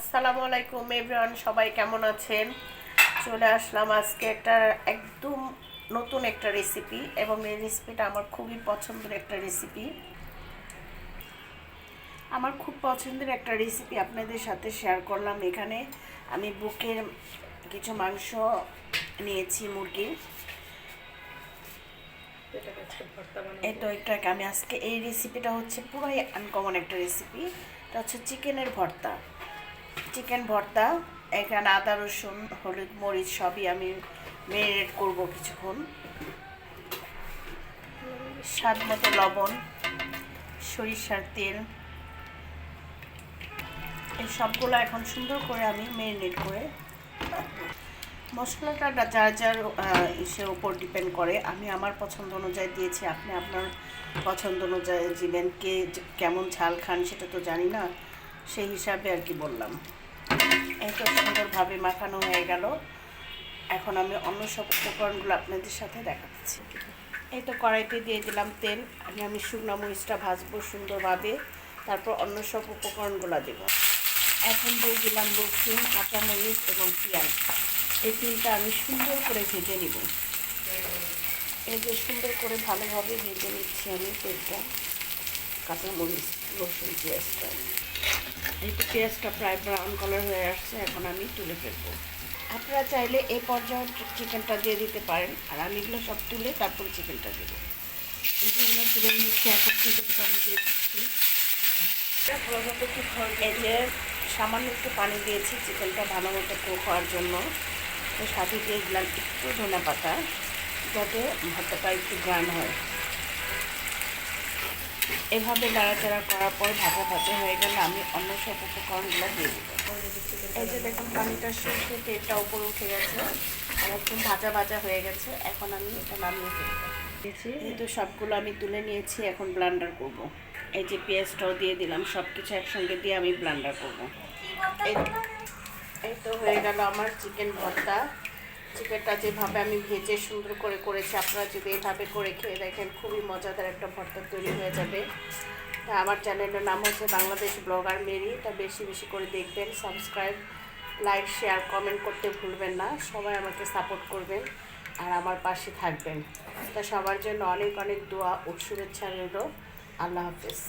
আসসালামু আলাইকুম এভরিওয়ান সবাই কেমন আছেন? চলে আসলাম আজকে একটা একদম নতুন একটা রেসিপি এবং এই রেসিপিটা আমার খুবই পছন্দের একটা রেসিপি আমার খুব পছন্দের একটা রেসিপি আপনাদের সাথে শেয়ার করলাম এখানে। আমি বুকের কিছু মাংস নিয়েছি মুরগির। এই তো এটাকে আমি আজকে এই রেসিপিটা হচ্ছে পুরাই আনকমন একটা রেসিপি এটা হচ্ছে চিকেনের ভর্তা। চিকেন ভর্তা, এখানে আদা, রসুন, হলুদ, মরিচ সবই আমি মেরিনেট করব কিছুক্ষণ। স্বাদ মতো লবণ, সরিষার তেল। এই সবগুলো এখন সুন্দর করে আমি মেরিনেট করে মশলাটা যার যার ইসের উপর ডিপেন্ড করে। আমি আমার পছন্দ অনুযায়ী দিয়েছি, আপনি আপনার পছন্দ অনুযায়ী দিবেন। কে, কেমন ঝাল খান সেটা তো জানি না, সেই হিসাবে আর কি বললাম। এই তো সুন্দরভাবে মাখানো হয়ে গেল। এখন আমি অন্য সব উপকরণগুলো আপনাদের সাথে দেখাচ্ছি। এই তো কড়াইতে দিয়ে দিলাম তেল। আমি আমি শুকনো মরিচটা ভাজবো সুন্দরভাবে। তারপর অন্য সব উপকরণগুলো দেবো। এখন দিয়ে দিলাম রসুন কাঁচামরিচ এবং পেঁয়াজ। এই তিনটা আমি সুন্দর করে ভেজে নিব। এই যে সুন্দর করে ভালোভাবে ভেজে নিচ্ছি আমি তেলটা। কাঁচামরিচ রসুন পেঁয়াজটা। এই তো পেঁয়াজটা প্রায় ব্রাউন কালার হয়ে আসছে এখন আমি তুলে ফেলব। আপনারা চাইলে এই পর্যায়ে চিকেনটা দিয়ে দিতে পারেন আর আমি এগুলো সব তুলে তারপর চিকেনটা দেবো। যেগুলো তুলে নিচ্ছি এখন চিকেনটা আমি দিয়ে দিচ্ছি। সামান্য একটু পানি দিয়েছি চিকেনটা ভালো মতো কুক হওয়ার জন্য। তো সাথে দিয়ে দিলাম একটু ধনে পাতা যাতে ভাতটা একটু গান হয়। এভাবে নাড়াচাড়া করার পর ভাজা ভাজা হয়ে গেলে আমি অন্য সব উপকরণগুলো দিয়ে দেবো। এই যে দেখুন, পানিটা শুকিয়ে তেলটা উপরে উঠে গেছে। আর একদম ভাজা ভাজা হয়ে গেছে। এখন আমি এটা নামিয়ে ফেলব। এই তো সবগুলো আমি তুলে নিয়েছি, এখন ব্লান্ডার করব। এই যে পেঁয়াজটাও দিয়ে দিলাম সব কিছু একসঙ্গে দিয়ে আমি ব্লান্ডার করব। এই তো হয়ে গেল আমার চিকেন ভর্তা। চিকেনটা যেভাবে আমি ভেজে সুন্দর করে করেছি, আপনারা যদি এভাবে করে খেয়ে দেখেন, খুবই মজাদার একটা ভর্তা তৈরি হয়ে যাবে। তা আমার চ্যানেলের নাম হচ্ছে বাংলাদেশ ব্লগার মেরি, তা বেশি বেশি করে দেখবেন সাবস্ক্রাইব লাইক শেয়ার কমেন্ট করতে ভুলবেন না, সবাই আমাকে সাপোর্ট করবেন আর আমার পাশে থাকবেন। তা সবার জন্য অনেক অনেক দোয়া ও শুভেচ্ছা রইল। আল্লাহ হাফেজ।